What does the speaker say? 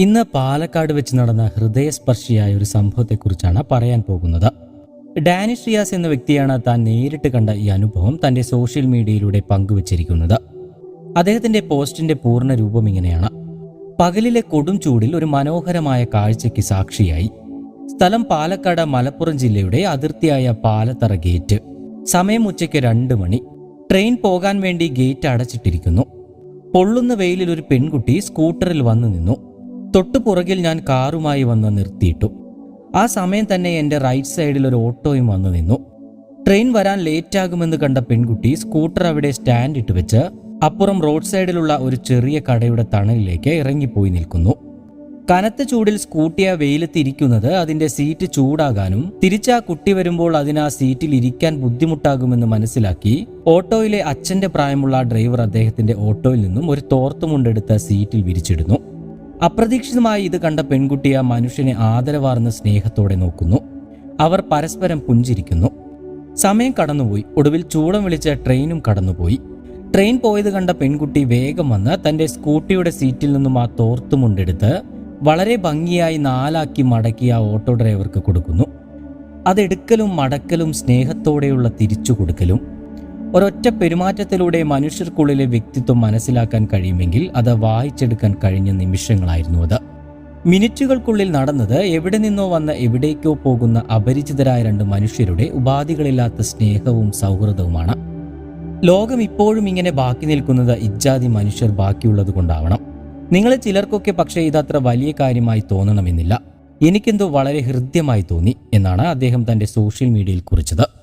ഇന്ന് പാലക്കാട് വെച്ച് നടന്ന ഹൃദയസ്പർശിയായ ഒരു സംഭവത്തെക്കുറിച്ചാണ് പറയാൻ പോകുന്നത്. ഡാനിഷ് റിയാസ് എന്ന വ്യക്തിയാണ് താൻ നേരിട്ട് കണ്ട ഈ അനുഭവം തന്റെ സോഷ്യൽ മീഡിയയിലൂടെ പങ്കുവച്ചിരിക്കുന്നത്. അദ്ദേഹത്തിന്റെ പോസ്റ്റിന്റെ പൂർണ രൂപം ഇങ്ങനെയാണ്. പകലിലെ കൊടും ചൂടിൽ ഒരു മനോഹരമായ കാഴ്ചയ്ക്ക് സാക്ഷിയായി. സ്ഥലം പാലക്കാട് മലപ്പുറം ജില്ലയുടെ അതിർത്തിയായ പാലത്തറ ഗേറ്റ്. സമയം ഉച്ചയ്ക്ക് രണ്ട് മണി. ട്രെയിൻ പോകാൻ വേണ്ടി ഗേറ്റ് അടച്ചിട്ടിരിക്കുന്നു. പൊള്ളുന്ന വെയിലിൽ ഒരു പെൺകുട്ടി സ്കൂട്ടറിൽ വന്നു നിന്നു. തൊട്ടു പുറകിൽ ഞാൻ കാറുമായി വന്ന് നിർത്തിയിട്ടു. ആ സമയം തന്നെ എന്റെ റൈറ്റ് സൈഡിൽ ഒരു ഓട്ടോയും വന്നു നിന്നു. ട്രെയിൻ വരാൻ ലേറ്റാകുമെന്ന് കണ്ട പെൺകുട്ടി സ്കൂട്ടർ അവിടെ സ്റ്റാൻഡ് ഇട്ട് വെച്ച് അപ്പുറം റോഡ് സൈഡിലുള്ള ഒരു ചെറിയ കടയുടെ തണലിലേക്ക് ഇറങ്ങിപ്പോയി നിൽക്കുന്നു. കനത്ത ചൂടിൽ സ്കൂട്ടി ആ വെയിലത്തിരിക്കുന്നത് അതിന്റെ സീറ്റ് ചൂടാകാനും തിരിച്ചാ കുട്ടി വരുമ്പോൾ അതിന് ആ സീറ്റിൽ ഇരിക്കാൻ ബുദ്ധിമുട്ടാകുമെന്ന് മനസ്സിലാക്കി ഓട്ടോയിലെ അച്ഛന്റെ പ്രായമുള്ള ഡ്രൈവർ അദ്ദേഹത്തിന്റെ ഓട്ടോയിൽ നിന്നും ഒരു തോർത്തുമുണ്ടെടുത്ത സീറ്റിൽ വിരിച്ചിടുന്നു. അപ്രതീക്ഷിതമായി ഇത് കണ്ട പെൺകുട്ടി ആ മനുഷ്യനെ ആദരവാർന്ന സ്നേഹത്തോടെ നോക്കുന്നു. അവർ പരസ്പരം പുഞ്ചിരിക്കുന്നു. സമയം കടന്നുപോയി. ഒടുവിൽ ചൂടം വിളിച്ച ട്രെയിനും കടന്നുപോയി. ട്രെയിൻ പോയത് കണ്ട പെൺകുട്ടി വേഗം വന്ന് തന്റെ സ്കൂട്ടിയുടെ സീറ്റിൽ നിന്നും ആ തോർത്തുമുണ്ടെടുത്ത് വളരെ ഭംഗിയായി നാലാക്കി മടക്കി ആ ഓട്ടോ ഡ്രൈവർക്ക് കൊടുക്കുന്നു. അതെടുക്കലും മടക്കലും സ്നേഹത്തോടെയുള്ള തിരിച്ചു കൊടുക്കലും ഒരൊറ്റ പെരുമാറ്റത്തിലൂടെ മനുഷ്യർക്കുള്ളിലെ വ്യക്തിത്വം മനസ്സിലാക്കാൻ കഴിയുമെങ്കിൽ അത് വായിച്ചെടുക്കാൻ കഴിഞ്ഞ നിമിഷങ്ങളായിരുന്നു അത്. മിനിറ്റുകൾക്കുള്ളിൽ നടന്നത് എവിടെ നിന്നോ വന്ന എവിടേക്കോ പോകുന്ന അപരിചിതരായ രണ്ട് മനുഷ്യരുടെ ഉപാധികളില്ലാത്ത സ്നേഹവും സൗഹൃദവുമാണ്. ലോകം ഇപ്പോഴും ഇങ്ങനെ ബാക്കി നിൽക്കുന്നത് ഇജ്ജാതി മനുഷ്യർ ബാക്കിയുള്ളത് കൊണ്ടാവണം. നിങ്ങളെ ചിലർക്കൊക്കെ പക്ഷേ ഇതത്ര വലിയ കാര്യമായി തോന്നണമെന്നില്ല. എനിക്കെന്തോ വളരെ ഹൃദ്യമായി തോന്നി എന്നാണ് അദ്ദേഹം തന്റെ സോഷ്യൽ മീഡിയയിൽ കുറിച്ചത്.